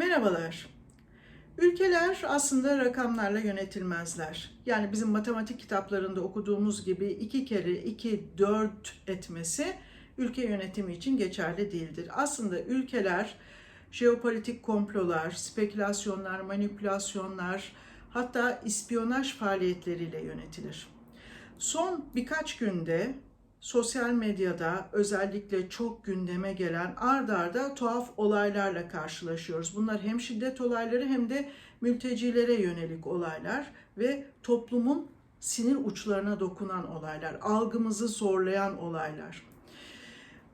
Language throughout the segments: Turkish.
Merhabalar. Ülkeler aslında rakamlarla yönetilmezler. Yani bizim matematik kitaplarında okuduğumuz gibi iki kere iki dört etmesi ülke yönetimi için geçerli değildir. Aslında ülkeler jeopolitik komplolar, spekülasyonlar, manipülasyonlar, hatta ispiyonaj faaliyetleriyle yönetilir. Son birkaç günde sosyal medyada özellikle çok gündeme gelen ard arda tuhaf olaylarla karşılaşıyoruz. Bunlar hem şiddet olayları hem de mültecilere yönelik olaylar ve toplumun sinir uçlarına dokunan olaylar, algımızı zorlayan olaylar.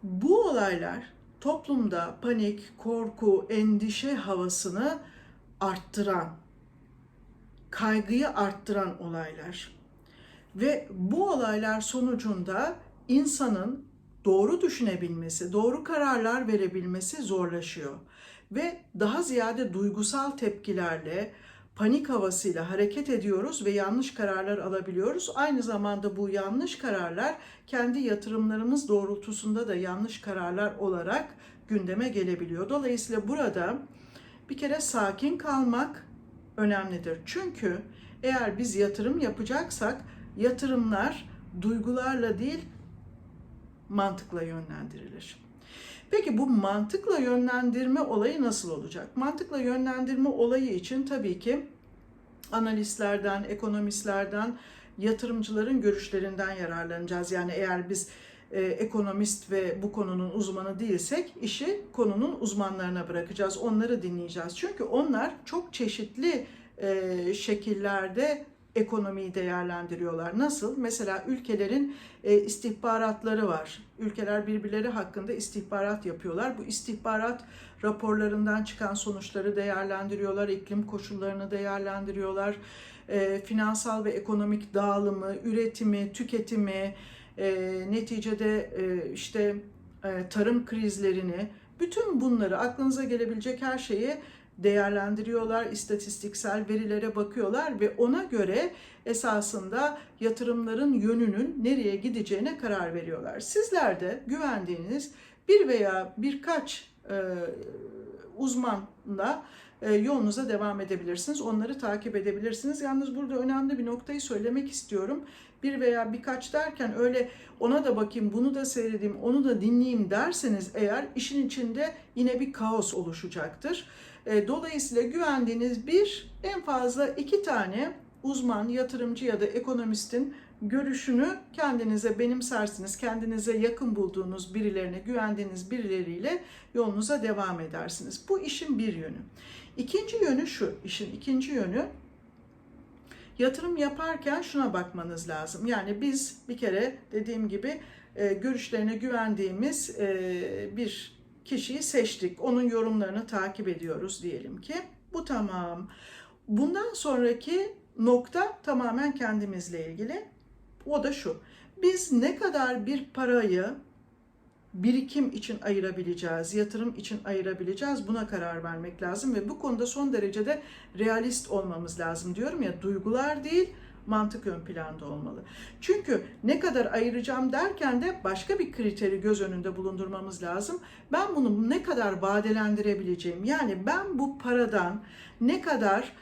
Bu olaylar toplumda panik, korku, endişe havasını arttıran, kaygıyı arttıran olaylar. Ve bu olaylar sonucunda insanın doğru düşünebilmesi, doğru kararlar verebilmesi zorlaşıyor. Ve daha ziyade duygusal tepkilerle, panik havasıyla hareket ediyoruz ve yanlış kararlar alabiliyoruz. Aynı zamanda bu yanlış kararlar kendi yatırımlarımız doğrultusunda da yanlış kararlar olarak gündeme gelebiliyor. Dolayısıyla burada bir kere sakin kalmak önemlidir. Çünkü eğer biz yatırım yapacaksak yatırımlar duygularla değil mantıkla yönlendirilir. Peki bu mantıkla yönlendirme olayı nasıl olacak? Mantıkla yönlendirme olayı için tabii ki analistlerden, ekonomistlerden, yatırımcıların görüşlerinden yararlanacağız. Yani eğer biz e, ekonomist ve bu konunun uzmanı değilsek işi konunun uzmanlarına bırakacağız. Onları dinleyeceğiz. Çünkü onlar çok çeşitli e, şekillerde ekonomiyi değerlendiriyorlar. Nasıl? Mesela ülkelerin e, istihbaratları var. Ülkeler birbirleri hakkında istihbarat yapıyorlar. Bu istihbarat raporlarından çıkan sonuçları değerlendiriyorlar, iklim koşullarını değerlendiriyorlar, e, finansal ve ekonomik dağılımı, üretimi, tüketimi, e, neticede işte tarım krizlerini, bütün bunları aklınıza gelebilecek her şeyi değerlendiriyorlar, istatistiksel verilere bakıyorlar ve ona göre esasında yatırımların yönünün nereye gideceğine karar veriyorlar. Sizler de güvendiğiniz bir veya birkaç e, uzmanla e, yolunuza devam edebilirsiniz. Onları takip edebilirsiniz. Yalnız burada önemli bir noktayı söylemek istiyorum. Bir veya birkaç derken öyle ona da bakayım, bunu da seyredeyim, onu da dinleyeyim derseniz eğer işin içinde yine bir kaos oluşacaktır. E, dolayısıyla güvendiğiniz bir, en fazla iki tane uzman, yatırımcı ya da ekonomistin görüşünü kendinize benimsersiniz. Kendinize yakın bulduğunuz birilerine, güvendiğiniz birileriyle yolunuza devam edersiniz. Bu işin bir yönü. İkinci yönü şu, işin ikinci yönü yatırım yaparken şuna bakmanız lazım. Yani biz bir kere dediğim gibi e, görüşlerine güvendiğimiz e, bir kişiyi seçtik. Onun yorumlarını takip ediyoruz diyelim ki. Bu tamam. Bundan sonraki nokta tamamen kendimizle ilgili. O da şu. Biz ne kadar bir parayı birikim için ayırabileceğiz, yatırım için ayırabileceğiz buna karar vermek lazım ve bu konuda son derece de realist olmamız lazım diyorum ya duygular değil mantık ön planda olmalı. Çünkü ne kadar ayıracağım derken de başka bir kriteri göz önünde bulundurmamız lazım. Ben bunu ne kadar vadelendirebileceğim yani ben bu paradan ne kadar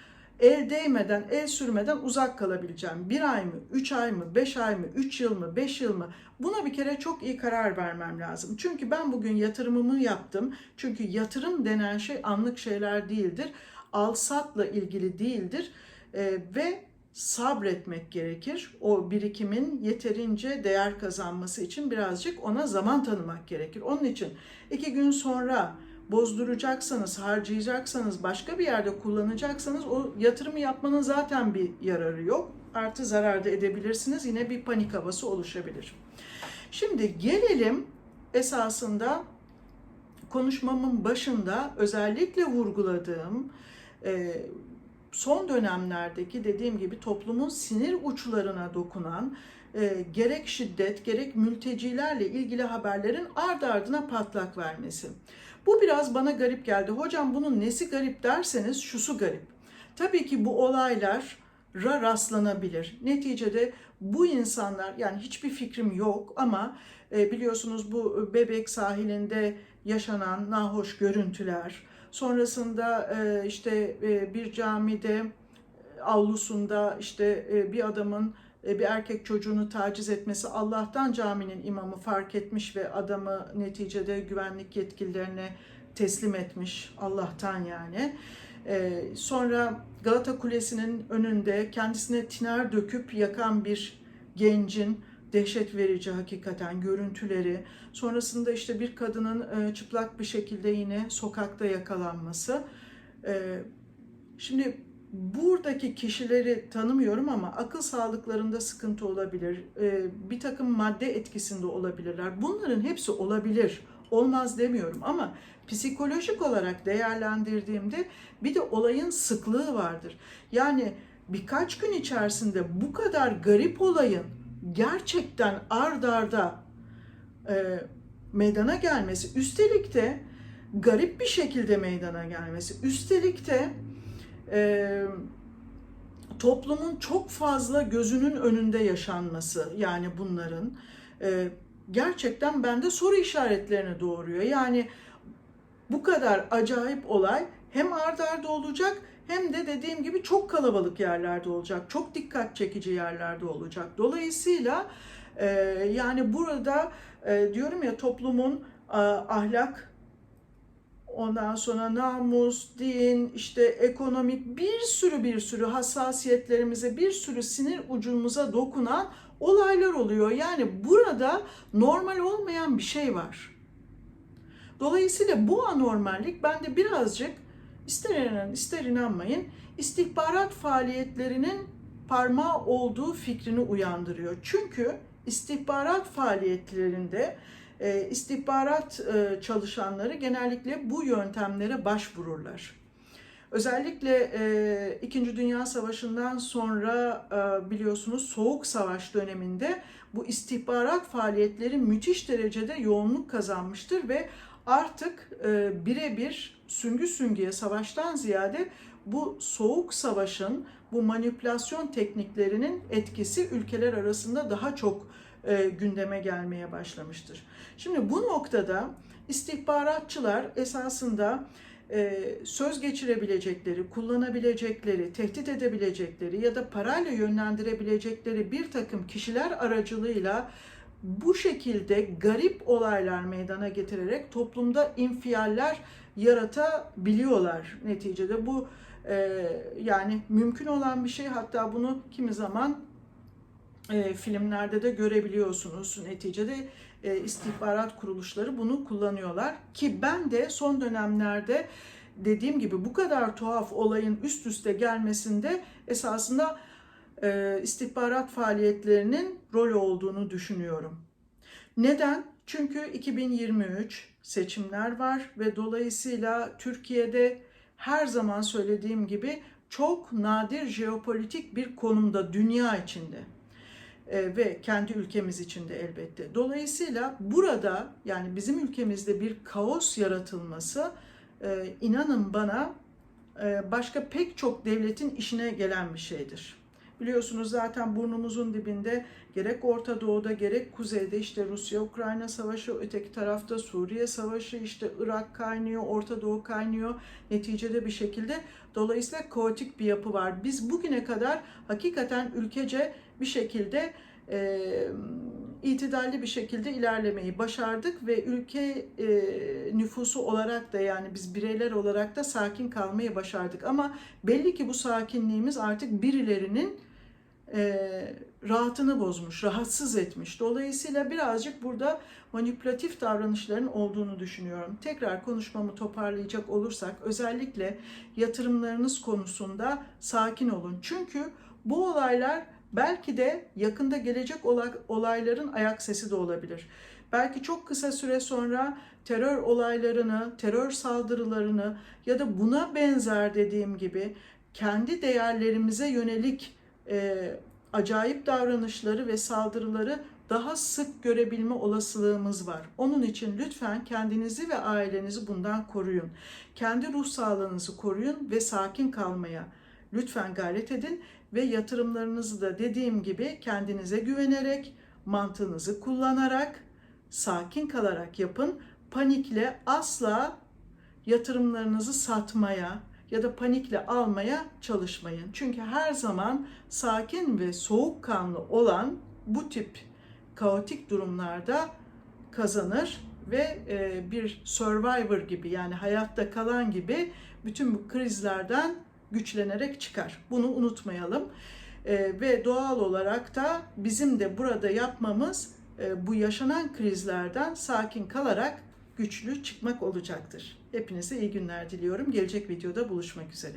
el değmeden, el sürmeden uzak kalabileceğim. Bir ay mı, üç ay mı, beş ay mı, üç yıl mı, beş yıl mı? Buna bir kere çok iyi karar vermem lazım. Çünkü ben bugün yatırımımı yaptım. Çünkü yatırım denen şey anlık şeyler değildir. Al-satla ilgili değildir. Ee, ve sabretmek gerekir. O birikimin yeterince değer kazanması için birazcık ona zaman tanımak gerekir. Onun için iki gün sonra bozduracaksanız, harcayacaksanız, başka bir yerde kullanacaksanız o yatırımı yapmanın zaten bir yararı yok. Artı zarar da edebilirsiniz. Yine bir panik havası oluşabilir. Şimdi gelelim esasında konuşmamın başında özellikle vurguladığım son dönemlerdeki dediğim gibi toplumun sinir uçlarına dokunan e, gerek şiddet gerek mültecilerle ilgili haberlerin ard ardına patlak vermesi. Bu biraz bana garip geldi. Hocam bunun nesi garip derseniz şusu garip. Tabii ki bu olaylar rastlanabilir. Neticede bu insanlar yani hiçbir fikrim yok ama e, biliyorsunuz bu Bebek sahilinde yaşanan nahoş görüntüler, Sonrasında e, işte e, bir camide e, avlusunda işte bir adamın bir erkek çocuğunu taciz etmesi Allah'tan caminin imamı fark etmiş ve adamı neticede güvenlik yetkililerine teslim etmiş Allah'tan yani. Sonra Galata Kulesi'nin önünde kendisine tiner döküp yakan bir gencin dehşet verici hakikaten görüntüleri. Sonrasında işte bir kadının e, çıplak bir şekilde yine sokakta yakalanması. E, şimdi buradaki kişileri tanımıyorum ama akıl sağlıklarında sıkıntı olabilir. E, bir takım madde etkisinde olabilirler. Bunların hepsi olabilir. Olmaz demiyorum ama psikolojik olarak değerlendirdiğimde bir de olayın sıklığı vardır. Yani birkaç gün içerisinde bu kadar garip olayın gerçekten ard arda e, meydana gelmesi, üstelik de garip bir şekilde meydana gelmesi, üstelik de e, toplumun çok fazla gözünün önünde yaşanması yani bunların e, gerçekten bende soru işaretlerini doğuruyor. Yani bu kadar acayip olay hem ard arda olacak hem de dediğim gibi çok kalabalık yerlerde olacak, çok dikkat çekici yerlerde olacak. Dolayısıyla e, yani burada e, diyorum ya toplumun e, ahlak, ondan sonra namus, din, işte ekonomik bir sürü bir sürü hassasiyetlerimize, bir sürü sinir ucumuza dokunan olaylar oluyor. Yani burada normal olmayan bir şey var. Dolayısıyla bu anormallik bende birazcık ister inanın ister inanmayın istihbarat faaliyetlerinin parmağı olduğu fikrini uyandırıyor. Çünkü istihbarat faaliyetlerinde e, istihbarat e, çalışanları genellikle bu yöntemlere başvururlar. Özellikle e, İkinci Dünya Savaşı'ndan sonra e, biliyorsunuz Soğuk Savaş döneminde bu istihbarat faaliyetleri müthiş derecede yoğunluk kazanmıştır ve artık e, birebir süngü süngüye savaştan ziyade bu soğuk savaşın bu manipülasyon tekniklerinin etkisi ülkeler arasında daha çok e, gündeme gelmeye başlamıştır. Şimdi bu noktada istihbaratçılar esasında e, söz geçirebilecekleri, kullanabilecekleri, tehdit edebilecekleri ya da parayla yönlendirebilecekleri bir takım kişiler aracılığıyla bu şekilde garip olaylar meydana getirerek toplumda infialler yaratabiliyorlar neticede. Bu e, yani mümkün olan bir şey hatta bunu kimi zaman e, filmlerde de görebiliyorsunuz. Neticede e, istihbarat kuruluşları bunu kullanıyorlar ki ben de son dönemlerde dediğim gibi bu kadar tuhaf olayın üst üste gelmesinde esasında e, istihbarat faaliyetlerinin rol olduğunu düşünüyorum. Neden? Çünkü 2023 seçimler var ve dolayısıyla Türkiye'de her zaman söylediğim gibi çok nadir jeopolitik bir konumda dünya içinde e, ve kendi ülkemiz içinde elbette. Dolayısıyla burada yani bizim ülkemizde bir kaos yaratılması e, inanın bana e, başka pek çok devletin işine gelen bir şeydir. Biliyorsunuz zaten burnumuzun dibinde gerek Orta Doğu'da gerek Kuzey'de işte Rusya-Ukrayna savaşı, öteki tarafta Suriye savaşı, işte Irak kaynıyor, Orta Doğu kaynıyor neticede bir şekilde. Dolayısıyla kaotik bir yapı var. Biz bugüne kadar hakikaten ülkece bir şekilde e, itidalli bir şekilde ilerlemeyi başardık ve ülke e, nüfusu olarak da yani biz bireyler olarak da sakin kalmayı başardık. Ama belli ki bu sakinliğimiz artık birilerinin e, rahatını bozmuş, rahatsız etmiş. Dolayısıyla birazcık burada manipülatif davranışların olduğunu düşünüyorum. Tekrar konuşmamı toparlayacak olursak özellikle yatırımlarınız konusunda sakin olun. Çünkü bu olaylar belki de yakında gelecek olayların ayak sesi de olabilir. Belki çok kısa süre sonra terör olaylarını, terör saldırılarını ya da buna benzer dediğim gibi kendi değerlerimize yönelik e, acayip davranışları ve saldırıları daha sık görebilme olasılığımız var. Onun için lütfen kendinizi ve ailenizi bundan koruyun. Kendi ruh sağlığınızı koruyun ve sakin kalmaya lütfen gayret edin ve yatırımlarınızı da dediğim gibi kendinize güvenerek, mantığınızı kullanarak, sakin kalarak yapın. Panikle asla yatırımlarınızı satmaya ya da panikle almaya çalışmayın. Çünkü her zaman sakin ve soğukkanlı olan bu tip kaotik durumlarda kazanır ve e, bir survivor gibi yani hayatta kalan gibi bütün bu krizlerden güçlenerek çıkar. Bunu unutmayalım. E, ve doğal olarak da bizim de burada yapmamız e, bu yaşanan krizlerden sakin kalarak güçlü çıkmak olacaktır. Hepinize iyi günler diliyorum. Gelecek videoda buluşmak üzere.